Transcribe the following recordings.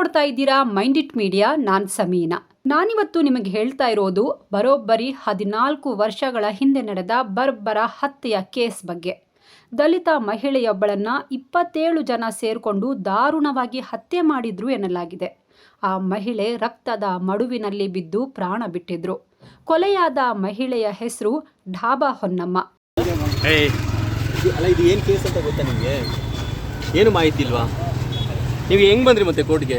ನೋಡ್ತಾ ಇದ್ದೀರಾ mind it media ನಾನ್ ಸಮೀನಾ. ನಾನಿವತ್ತು ನಿಮಗೆ ಹೇಳ್ತಾ ಇರೋದು ಬರೋಬ್ಬರಿ ಹದಿನಾಲ್ಕು ವರ್ಷಗಳ ಹಿಂದೆ ನಡೆದ ಬರ್ಬರ ಹತ್ಯೆಯ ಕೇಸ್ ಬಗ್ಗೆ. ದಲಿತ ಮಹಿಳೆಯೊಬ್ಬಳನ್ನ ಇಪ್ಪತ್ತೇಳು ಜನ ಸೇರಿಕೊಂಡು ದಾರುಣವಾಗಿ ಹತ್ಯೆ ಮಾಡಿದ್ರು ಎನ್ನಲಾಗಿದೆ. ಆ ಮಹಿಳೆ ರಕ್ತದ ಮಡುವಿನಲ್ಲಿ ಬಿದ್ದು ಪ್ರಾಣ ಬಿಟ್ಟಿದ್ರು. ಕೊಲೆಯಾದ ಮಹಿಳೆಯ ಹೆಸರು ಢಾಬಾ ಹೊನ್ನಮ್ಮ. ಏಯ್. ಅಲ್ಲ ಇದು ಏನು ಕೇಸ್ ಅಂತ ಗೊತ್ತಾ ನಿಮಗೆ? ಏನು ಮಾಹಿತಿ ಇಲ್ವಾ? ನೀವು ಹೆಂಗೆ ಬಂದ್ರಿ ಮತ್ತೆ ಕೋರ್ಟ್ಗೆ?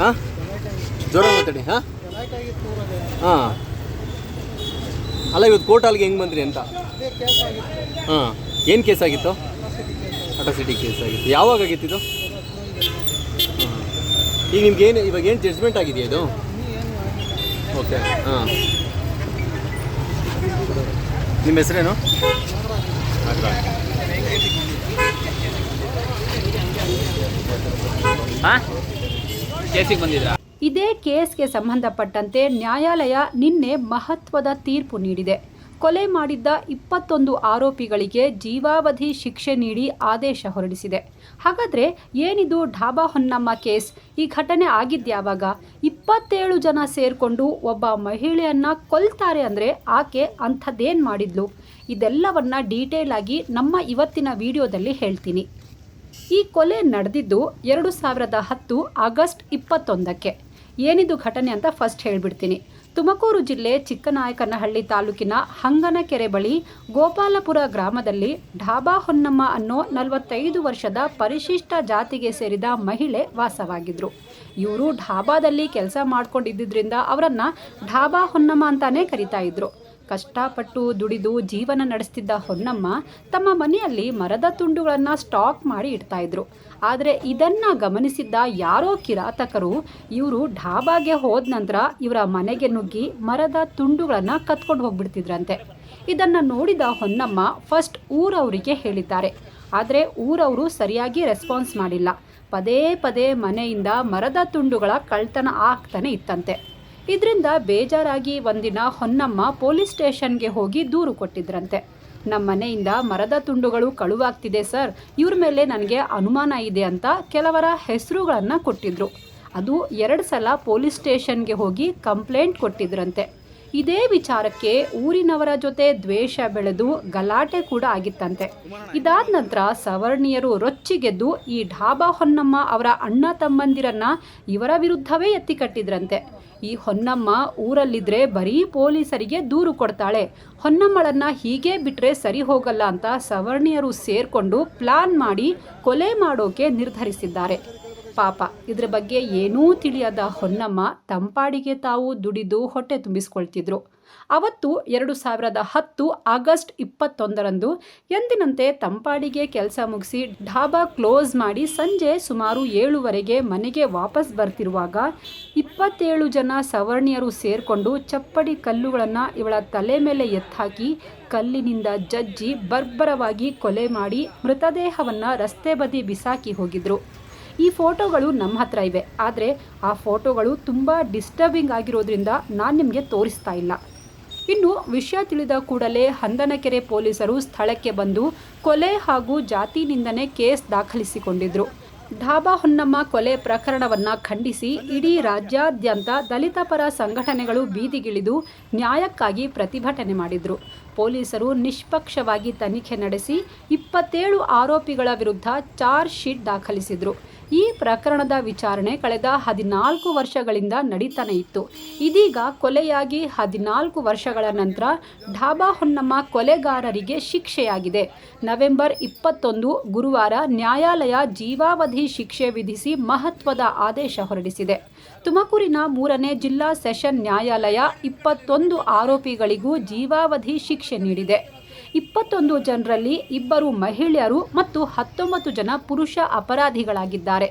ಹಾಂ? ಜ್ವರ ಮಾತಾಡಿ, ಹಾಂ? ಹಾಂ. ಅಲ್ಲ, ಇವತ್ತು ಕೋರ್ಟ್ ಅಲ್ಲಿಗೆ ಹೆಂಗೆ ಬಂದ್ರಿ ಅಂತ? ಹಾಂ. ಏನು ಕೇಸ್ ಆಗಿತ್ತು? ಅಟಾಸಿಟಿ ಕೇಸ್ ಆಗಿತ್ತು. ಯಾವಾಗ ಆಗಿತ್ತು ಇದು? ಈಗ ನಿಮ್ಗೆ ಏನು, ಇವಾಗ ಏನು ಜಡ್ಜ್ಮೆಂಟ್ ಆಗಿದೆಯಾ ಇದು? ಓಕೆ ಹಾಂ. ನಿಮ್ಮ ಹೆಸರೇನು? ಕೇಸಿಗೆ ಬಂದಿದ್ರಾ? ಇದೇ ಕೇಸ್ಗೆ ಸಂಬಂಧಪಟ್ಟಂತೆ ನ್ಯಾಯಾಲಯ ನಿನ್ನೆ ಮಹತ್ವದ ತೀರ್ಪು ನೀಡಿದೆ. ಕೊಲೆ ಮಾಡಿದ್ದ ಇಪ್ಪತ್ತೊಂದು ಆರೋಪಿಗಳಿಗೆ ಜೀವಾವಧಿ ಶಿಕ್ಷೆ ನೀಡಿ ಆದೇಶ ಹೊರಡಿಸಿದೆ. ಹಾಗಾದ್ರೆ ಏನಿದು ಢಾಬಾ ಹೊನ್ನಮ್ಮ ಕೇಸ್? ಈ ಘಟನೆ ಆಗಿದ್ಯಾವಾಗ? ಇಪ್ಪತ್ತೇಳು ಜನ ಸೇರಿಕೊಂಡು ಒಬ್ಬ ಮಹಿಳೆಯನ್ನ ಕೊಲ್ತಾರೆ ಅಂದ್ರೆ ಆಕೆ ಅಂಥದ್ದೇನು ಮಾಡಿದ್ಲು? ಇದೆಲ್ಲವನ್ನ ಡೀಟೇಲ್ ಆಗಿ ನಮ್ಮ ಇವತ್ತಿನ ವಿಡಿಯೋದಲ್ಲಿ ಹೇಳ್ತೀನಿ. ಈ ಕೊಲೆ ನಡೆದಿದ್ದು ಎರಡು ಸಾವಿರದ ಹತ್ತು ಆಗಸ್ಟ್ ಇಪ್ಪತ್ತೊಂದಕ್ಕೆ. ಏನಿದು ಘಟನೆ ಅಂತ ಫಸ್ಟ್ ಹೇಳ್ಬಿಡ್ತೀನಿ. ತುಮಕೂರು ಜಿಲ್ಲೆ ಚಿಕ್ಕನಾಯಕನಹಳ್ಳಿ ತಾಲೂಕಿನ ಹಂಗನಕೆರೆ ಬಳಿ ಗೋಪಾಲಪುರ ಗ್ರಾಮದಲ್ಲಿ ಢಾಬಾ ಹೊನ್ನಮ್ಮ ಅನ್ನೋ ನಲವತ್ತೈದು ವರ್ಷದ ಪರಿಶಿಷ್ಟ ಜಾತಿಗೆ ಸೇರಿದ ಮಹಿಳೆ ವಾಸವಾಗಿದ್ರು. ಇವರು ಢಾಬಾದಲ್ಲಿ ಕೆಲಸ ಮಾಡ್ಕೊಂಡಿದ್ದರಿಂದ ಅವರನ್ನು ಢಾಬಾ ಹೊನ್ನಮ್ಮ ಅಂತಾನೆ ಕರಿತಾ ಇದ್ರು. ಕಷ್ಟಪಟ್ಟು ದುಡಿದು ಜೀವನ ನಡೆಸ್ತಿದ್ದ ಹೊನ್ನಮ್ಮ ತಮ್ಮ ಮನೆಯಲ್ಲಿ ಮರದ ತುಂಡುಗಳನ್ನು ಸ್ಟಾಕ್ ಮಾಡಿ ಇಡ್ತಾ ಇದ್ರು. ಆದರೆ ಇದನ್ನ ಗಮನಿಸಿದ್ದ ಯಾರೋ ಕಿರಾತಕರು, ಇವರು ಢಾಬಾಗೆ ಹೋದ ನಂತರ ಇವರ ಮನೆಗೆ ನುಗ್ಗಿ ಮರದ ತುಂಡುಗಳನ್ನು ಕತ್ಕೊಂಡು ಹೋಗ್ಬಿಡ್ತಿದ್ರಂತೆ. ಇದನ್ನ ನೋಡಿದ ಹೊನ್ನಮ್ಮ ಫಸ್ಟ್ ಊರವರಿಗೆ ಹೇಳಿದ್ದಾರೆ. ಆದರೆ ಊರವರು ಸರಿಯಾಗಿ ರೆಸ್ಪಾನ್ಸ್ ಮಾಡಿಲ್ಲ. ಪದೇ ಪದೇ ಮನೆಯಿಂದ ಮರದ ತುಂಡುಗಳ ಕಳ್ತನ ಆಗ್ತಾನೆ ಇತ್ತಂತೆ. ಇದರಿಂದ ಬೇಜಾರಾಗಿ ಒಂದಿನ ಹೊನ್ನಮ್ಮ ಪೊಲೀಸ್ ಸ್ಟೇಷನ್ಗೆ ಹೋಗಿ ದೂರು ಕೊಟ್ಟಿದ್ರಂತೆ. ನಮ್ಮ ಮನೆಯಿಂದ ಮರದ ತುಂಡುಗಳು ಕಳುವಾಗ್ತಿದೆ ಸರ್. ಇವ್ರ ಮೇಲೆ ನನಗೆ ಅನುಮಾನ ಇದೆ ಅಂತ ಕೆಲವರ ಹೆಸರುಗಳನ್ನು ಕೊಟ್ಟಿದ್ರು. ಅದು ಎರಡು ಸಲ ಪೊಲೀಸ್ ಸ್ಟೇಷನ್ಗೆ ಹೋಗಿ ಕಂಪ್ಲೇಂಟ್ ಕೊಟ್ಟಿದ್ರಂತೆ. ಇದೇ ವಿಚಾರಕ್ಕೆ ಊರಿನವರ ಜೊತೆ ದ್ವೇಷ ಬೆಳೆದು ಗಲಾಟೆ ಕೂಡ ಆಗಿತ್ತಂತೆ. ಇದಾದ ನಂತರ ಸವರ್ಣೀಯರು ರೊಚ್ಚಿಗೆದ್ದು ಈ ಢಾಬಾ ಹೊನ್ನಮ್ಮ ಅವರ ಅಣ್ಣ ತಮ್ಮಂದಿರನ್ನ ಇವರ ವಿರುದ್ಧವೇ ಎತ್ತಿ ಕಟ್ಟಿದ್ರಂತೆ. ಈ ಹೊನ್ನಮ್ಮ ಊರಲ್ಲಿದ್ರೆ ಬರೀ ಪೊಲೀಸರಿಗೆ ದೂರು ಕೊಡ್ತಾಳೆ. ಹೊನ್ನಮ್ಮಳನ್ನ ಹೀಗೆ ಬಿಟ್ರೆ ಸರಿ ಹೋಗಲ್ಲ ಅಂತ ಸವರ್ಣಿಯರು ಸೇರ್ಕೊಂಡು ಪ್ಲಾನ್ ಮಾಡಿ ಕೊಲೆ ಮಾಡೋಕೆ ನಿರ್ಧರಿಸಿದ್ದಾರೆ. ಪಾಪ. ಇದ್ರ ಬಗ್ಗೆ ಏನೂ ತಿಳಿಯದ ಹೊನ್ನಮ್ಮ ತಂಪಾಡಿಗೆ ತಾವು ದುಡಿದು ಹೊಟ್ಟೆ ತುಂಬಿಸ್ಕೊಳ್ತಿದ್ರು. ಅವತ್ತು ಎರಡು ಸಾವಿರದ ಹತ್ತು ಆಗಸ್ಟ್ ಇಪ್ಪತ್ತೊಂದರಂದು ಎಂದಿನಂತೆ ತಂಪಾಡಿಗೆ ಕೆಲಸ ಮುಗಿಸಿ ಢಾಬಾ ಕ್ಲೋಸ್ ಮಾಡಿ ಸಂಜೆ ಸುಮಾರು ಏಳುವರೆಗೆ ಮನೆಗೆ ವಾಪಸ್ ಬರ್ತಿರುವಾಗ ಇಪ್ಪತ್ತೇಳು ಜನ ಸವರ್ಣಿಯರು ಸೇರಿಕೊಂಡು ಚಪ್ಪಡಿ ಕಲ್ಲುಗಳನ್ನು ಇವಳ ತಲೆ ಮೇಲೆ ಎತ್ತಾಕಿ ಕಲ್ಲಿನಿಂದ ಜಜ್ಜಿ ಬರ್ಬರವಾಗಿ ಕೊಲೆ ಮಾಡಿ ಮೃತದೇಹವನ್ನು ರಸ್ತೆ ಬದಿ ಬಿಸಾಕಿ ಹೋಗಿದ್ರು. ಈ ಫೋಟೋಗಳು ನಮ್ಮ ಹತ್ರ ಇವೆ. ಆದರೆ ಆ ಫೋಟೋಗಳು ತುಂಬ ಡಿಸ್ಟರ್ಬಿಂಗ್ ಆಗಿರೋದ್ರಿಂದ ನಾನು ನಿಮಗೆ ತೋರಿಸ್ತಾ ಇಲ್ಲ. ಇನ್ನು ವಿಷಯ ತಿಳಿದ ಕೂಡಲೇ ಹಂದನಕೆರೆ ಪೊಲೀಸರು ಸ್ಥಳಕ್ಕೆ ಬಂದು ಕೊಲೆ ಹಾಗೂ ಜಾತಿ ನಿಂದನೆ ಕೇಸ್ ದಾಖಲಿಸಿಕೊಂಡಿದ್ರು. ಢಾಬಾ ಹೊನ್ನಮ್ಮ ಕೊಲೆ ಪ್ರಕರಣವನ್ನು ಖಂಡಿಸಿ ಇಡೀ ರಾಜ್ಯಾದ್ಯಂತ ದಲಿತ ಪರ ಸಂಘಟನೆಗಳು ಬೀದಿಗಿಳಿದು ನ್ಯಾಯಕ್ಕಾಗಿ ಪ್ರತಿಭಟನೆ ಮಾಡಿದ್ರು. ಪೊಲೀಸರು ನಿಷ್ಪಕ್ಷವಾಗಿ ತನಿಖೆ ನಡೆಸಿ ಇಪ್ಪತ್ತೇಳು ಆರೋಪಿಗಳ ವಿರುದ್ಧ ಚಾರ್ಜ್ ಶೀಟ್ ದಾಖಲಿಸಿದ್ರು. ಈ ಪ್ರಕರಣದ ವಿಚಾರಣೆ ಕಳೆದ ಹದಿನಾಲ್ಕು ವರ್ಷಗಳಿಂದ ನಡೀತಾನೆ ಇತ್ತು. ಇದೀಗ ಕೊಲೆಯಾಗಿ ಹದಿನಾಲ್ಕು ವರ್ಷಗಳ ನಂತರ ಢಾಬಾ ಹೊನ್ನಮ್ಮ ಕೊಲೆಗಾರರಿಗೆ ಶಿಕ್ಷೆಯಾಗಿದೆ. ನವೆಂಬರ್ ಇಪ್ಪತ್ತೊಂದು ಗುರುವಾರ ನ್ಯಾಯಾಲಯ ಜೀವಾವಧಿ ಶಿಕ್ಷೆ ವಿಧಿಸಿ ಮಹತ್ವದ ಆದೇಶ ಹೊರಡಿಸಿದೆ. ತುಮಕೂರಿನ ಮೂರನೇ ಜಿಲ್ಲಾ ಸೆಷನ್ ನ್ಯಾಯಾಲಯ ಇಪ್ಪತ್ತೊಂದು ಆರೋಪಿಗಳಿಗೂ ಜೀವಾವಧಿ ಶಿಕ್ಷೆ ನೀಡಿದೆ. ಇಪ್ಪತ್ತೊಂದು ಜನರಲ್ಲಿ ಇಬ್ಬರು ಮಹಿಳೆಯರು ಮತ್ತು ಹತ್ತೊಂಬತ್ತು ಜನ ಪುರುಷ ಅಪರಾಧಿಗಳಾಗಿದ್ದಾರೆ.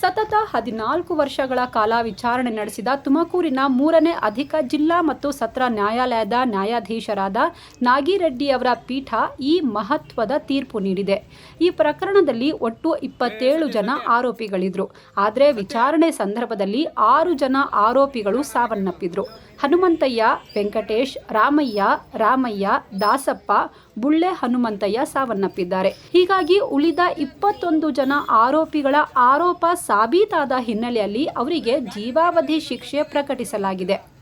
ಸತತ ಹದಿನಾಲ್ಕು ವರ್ಷಗಳ ಕಾಲ ವಿಚಾರಣೆ ನಡೆಸಿದ ತುಮಕೂರಿನ ಮೂರನೇ ಅಧಿಕ ಜಿಲ್ಲಾ ಮತ್ತು ಸತ್ರ ನ್ಯಾಯಾಲಯದ ನ್ಯಾಯಾಧೀಶರಾದ ನಾಗಿರೆಡ್ಡಿಯವರ ಪೀಠ ಈ ಮಹತ್ವದ ತೀರ್ಪು ನೀಡಿದೆ. ಈ ಪ್ರಕರಣದಲ್ಲಿ ಒಟ್ಟು ಇಪ್ಪತ್ತೇಳು ಜನ ಆರೋಪಿಗಳಿದ್ರು. ಆದರೆ ವಿಚಾರಣೆ ಸಂದರ್ಭದಲ್ಲಿ ಆರು ಜನ ಆರೋಪಿಗಳು ಸಾವನ್ನಪ್ಪಿದ್ರು. ಹನುಮಂತಯ್ಯ, ವೆಂಕಟೇಶ್, ರಾಮಯ್ಯ ರಾಮಯ್ಯ, ದಾಸಪ್ಪ, ಬುಳ್ಳೆ ಹನುಮಂತಯ್ಯ ಸಾವನ್ನಪ್ಪಿದ್ದಾರೆ. ಹೀಗಾಗಿ ಉಳಿದ ಇಪ್ಪತ್ತೊಂದು ಜನ ಆರೋಪಿಗಳ ಆರೋಪ ಸಾಬೀತಾದ ಹಿನ್ನೆಲೆಯಲ್ಲಿ ಅವರಿಗೆ ಜೀವಾವಧಿ ಶಿಕ್ಷೆ ಪ್ರಕಟಿಸಲಾಗಿದೆ.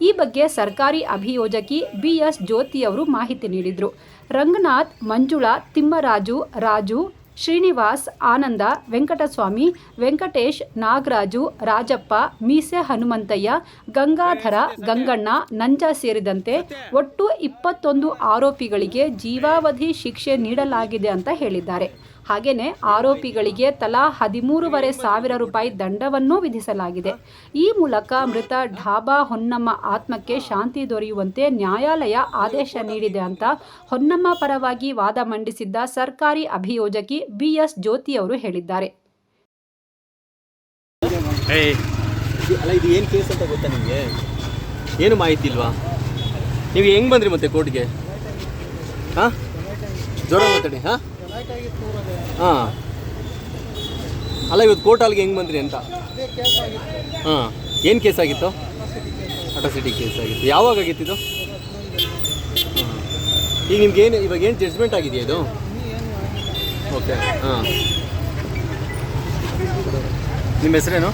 ಈ ಬಗ್ಗೆ ಸರ್ಕಾರಿ ಅಭಿಯೋಜಕಿ ಬಿ ಎಸ್ ಜ್ಯೋತಿ ಅವರು ಮಾಹಿತಿ ನೀಡಿದರು. ರಂಗನಾಥ್, ಮಂಜುಳಾ, ತಿಮ್ಮರಾಜು, ರಾಜು ಶ್ರೀನಿವಾಸ್, ಆನಂದ, ವೆಂಕಟಸ್ವಾಮಿ, ವೆಂಕಟೇಶ್, ನಾಗರಾಜು, ರಾಜಪ್ಪ, ಮೀಸೆ ಹನುಮಂತಯ್ಯ, ಗಂಗಾಧರ, ಗಂಗಣ್ಣ, ನಂಜ ಸೇರಿದಂತೆ ಒಟ್ಟು ಇಪ್ಪತ್ತೊಂದು ಆರೋಪಿಗಳಿಗೆ ಜೀವಾವಧಿ ಶಿಕ್ಷೆ ನೀಡಲಾಗಿದೆ ಅಂತ ಹೇಳಿದ್ದಾರೆ. ಹಾಗೆಯೇ ಆರೋಪಿಗಳಿಗೆ ತಲಾ ಹದಿಮೂರುವರೆ ಸಾವಿರ ರೂಪಾಯಿ ದಂಡವನ್ನೂ ವಿಧಿಸಲಾಗಿದೆ. ಈ ಮೂಲಕ ಮೃತ ಢಾಬಾ ಹೊನ್ನಮ್ಮ ಆತ್ಮಕ್ಕೆ ಶಾಂತಿ ದೊರೆಯುವಂತೆ ನ್ಯಾಯಾಲಯ ಆದೇಶ ನೀಡಿದೆ ಅಂತ ಹೊನ್ನಮ್ಮ ಪರವಾಗಿ ವಾದ ಮಂಡಿಸಿದ್ದ ಸರ್ಕಾರಿ ಅಭಿಯೋಜಕಿ ಬಿ ಎಸ್ ಜ್ಯೋತಿ ಅವರು ಹೇಳಿದ್ದಾರೆ. ಏನು ಮಾಹಿತಿ ಇಲ್ವಾ? ನೀವು ಹೆಂಗೆ ಬಂದ್ರಿ ಮತ್ತೆ ಕೋರ್ಟ್ಗೆ? ಹಾಂ? ಜ್ವರ ಮಾತಾಡಿ, ಹಾಂ? ಹಾಂ. ಅಲ್ಲ ಇವತ್ತು ಕೋರ್ಟ್ ಅಲ್ಲಿಗೆ ಹೆಂಗೆ ಬಂದ್ರಿ ಅಂತ? ಹಾಂ. ಏನು ಕೇಸ್ ಆಗಿತ್ತು? ಅಟ್ರಾಸಿಟಿ ಕೇಸ್ ಆಗಿತ್ತು. ಯಾವಾಗ ಆಗಿತ್ತು ಇದು? ಹಾಂ. ಈಗ ನಿಮ್ಗೆ ಏನು ಇವಾಗ ಏನು ಜಡ್ಜ್ಮೆಂಟ್ ಆಗಿದೆಯಾ ಇದು? ಓಕೆ ಹಾಂ. ನಿಮ್ಮ ಹೆಸರೇನು?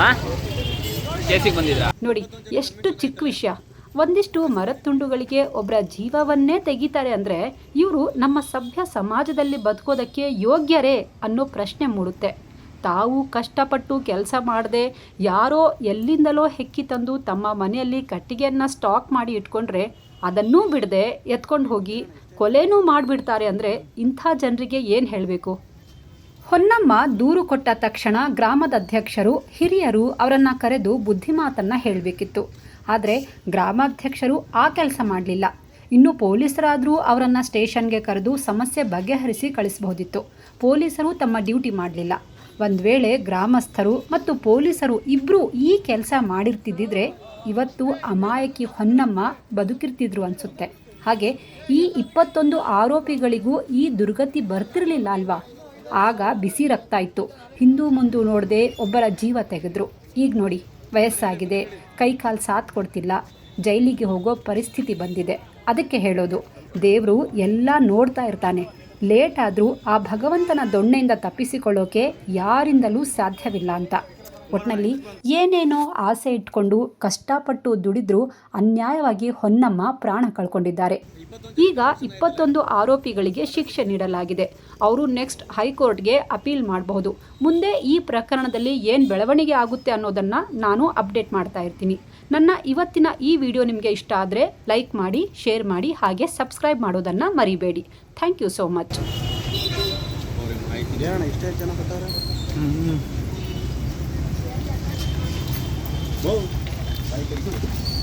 ಹಾಂ? ನೋಡಿ, ಎಷ್ಟು ಚಿಕ್ಕ ವಿಷಯ. ಒಂದಿಷ್ಟು ಮರದ ತುಂಡುಗಳಿಗೆ ಒಬ್ಬರ ಜೀವವನ್ನೇ ತೆಗಿತಾರೆ ಅಂದರೆ ಇವರು ನಮ್ಮ ಸಭ್ಯ ಸಮಾಜದಲ್ಲಿ ಬದುಕೋದಕ್ಕೆ ಯೋಗ್ಯರೇ ಅನ್ನೋ ಪ್ರಶ್ನೆ ಮೂಡುತ್ತೆ. ತಾವು ಕಷ್ಟಪಟ್ಟು ಕೆಲಸ ಮಾಡದೆ ಯಾರೋ ಎಲ್ಲಿಂದಲೋ ಹೆಕ್ಕಿ ತಂದು ತಮ್ಮ ಮನೆಯಲ್ಲಿ ಕಟ್ಟಿಗೆಯನ್ನು ಸ್ಟಾಕ್ ಮಾಡಿ ಇಟ್ಕೊಂಡ್ರೆ ಅದನ್ನೂ ಬಿಡದೆ ಎತ್ಕೊಂಡು ಹೋಗಿ ಕೊಲೆನೂ ಮಾಡಿಬಿಡ್ತಾರೆ ಅಂದರೆ ಇಂಥ ಜನರಿಗೆ ಏನು ಹೇಳಬೇಕು? ಹೊನ್ನಮ್ಮ ದೂರು ಕೊಟ್ಟ ತಕ್ಷಣ ಗ್ರಾಮದ ಅಧ್ಯಕ್ಷರು ಹಿರಿಯರು ಅವರನ್ನ ಕರೆದು ಬುದ್ಧಿಮಾತನ್ನ ಹೇಳಬೇಕಿತ್ತು. ಆದರೆ ಗ್ರಾಮಾಧ್ಯಕ್ಷರು ಆ ಕೆಲಸ ಮಾಡಲಿಲ್ಲ. ಇನ್ನು ಪೊಲೀಸರಾದರೂ ಅವರನ್ನು ಸ್ಟೇಷನ್ಗೆ ಕರೆದು ಸಮಸ್ಯೆ ಬಗೆಹರಿಸಿ ಕಳಿಸಬಹುದಿತ್ತು. ಪೊಲೀಸರು ತಮ್ಮ ಡ್ಯೂಟಿ ಮಾಡಲಿಲ್ಲ. ಒಂದು ವೇಳೆ ಗ್ರಾಮಸ್ಥರು ಮತ್ತು ಪೊಲೀಸರು ಇಬ್ಬರೂ ಈ ಕೆಲಸ ಮಾಡಿರ್ತಿದ್ದಿದ್ರೆ ಇವತ್ತು ಅಮಾಯಕಿ ಹೊನ್ನಮ್ಮ ಬದುಕಿರ್ತಿದ್ರು ಅನಿಸುತ್ತೆ. ಹಾಗೆ ಈ ಇಪ್ಪತ್ತೊಂದು ಆರೋಪಿಗಳಿಗೂ ಈ ದುರ್ಗತಿ ಬರ್ತಿರಲಿಲ್ಲ ಅಲ್ವಾ? ಆಗ ಬಿಸಿ ರಕ್ತ ಇತ್ತು. ಹಿಂದೂ ಮುಂದೂ ನೋಡದೆ ಒಬ್ಬರ ಜೀವ ತೆಗೆದ್ರು. ಈಗ ನೋಡಿ, ವಯಸ್ಸಾಗಿದೆ. ಕೈ ಕಾಲು ಸಾಥ್ ಕೊಡ್ತಿಲ್ಲ. ಜೈಲಿಗೆ ಹೋಗೋ ಪರಿಸ್ಥಿತಿ ಬಂದಿದೆ. ಅದಕ್ಕೆ ಹೇಳೋದು, ದೇವರು ಎಲ್ಲ ನೋಡ್ತಾ ಇರ್ತಾನೆ. ಲೇಟ್ ಆದರೂ ಆ ಭಗವಂತನ ದೊಣ್ಣೆಯಿಂದ ತಪ್ಪಿಸಿಕೊಳ್ಳೋಕೆ ಯಾರಿಂದಲೂ ಸಾಧ್ಯವಿಲ್ಲ ಅಂತ. ಒಟ್ನಲ್ಲಿ ಏನೇನೋ ಆಸೆ ಇಟ್ಕೊಂಡು ಕಷ್ಟಪಟ್ಟು ದುಡಿದ್ರೂ ಅನ್ಯಾಯವಾಗಿ ಹೊನ್ನಮ್ಮ ಪ್ರಾಣ ಕಳ್ಕೊಂಡಿದ್ದಾರೆ. ಈಗ ಇಪ್ಪತ್ತೊಂದು ಆರೋಪಿಗಳಿಗೆ ಶಿಕ್ಷೆ ನೀಡಲಾಗಿದೆ. ಅವರು ನೆಕ್ಸ್ಟ್ ಹೈಕೋರ್ಟ್ಗೆ ಅಪೀಲ್ ಮಾಡಬಹುದು. ಮುಂದೆ ಈ ಪ್ರಕರಣದಲ್ಲಿ ಏನು ಬೆಳವಣಿಗೆ ಆಗುತ್ತೆ ಅನ್ನೋದನ್ನು ನಾನು ಅಪ್ಡೇಟ್ ಮಾಡ್ತಾ ಇರ್ತೀನಿ. ನನ್ನ ಇವತ್ತಿನ ಈ ವಿಡಿಯೋ ನಿಮಗೆ ಇಷ್ಟ ಆದರೆ ಲೈಕ್ ಮಾಡಿ, ಶೇರ್ ಮಾಡಿ, ಹಾಗೆ ಸಬ್ಸ್ಕ್ರೈಬ್ ಮಾಡೋದನ್ನು ಮರಿಬೇಡಿ. Thank you so much. ಏನಣ್ಣ ಇಷ್ಟೇ ಜನ ಬರ್ತಾರೆ ಹ್ಞೂ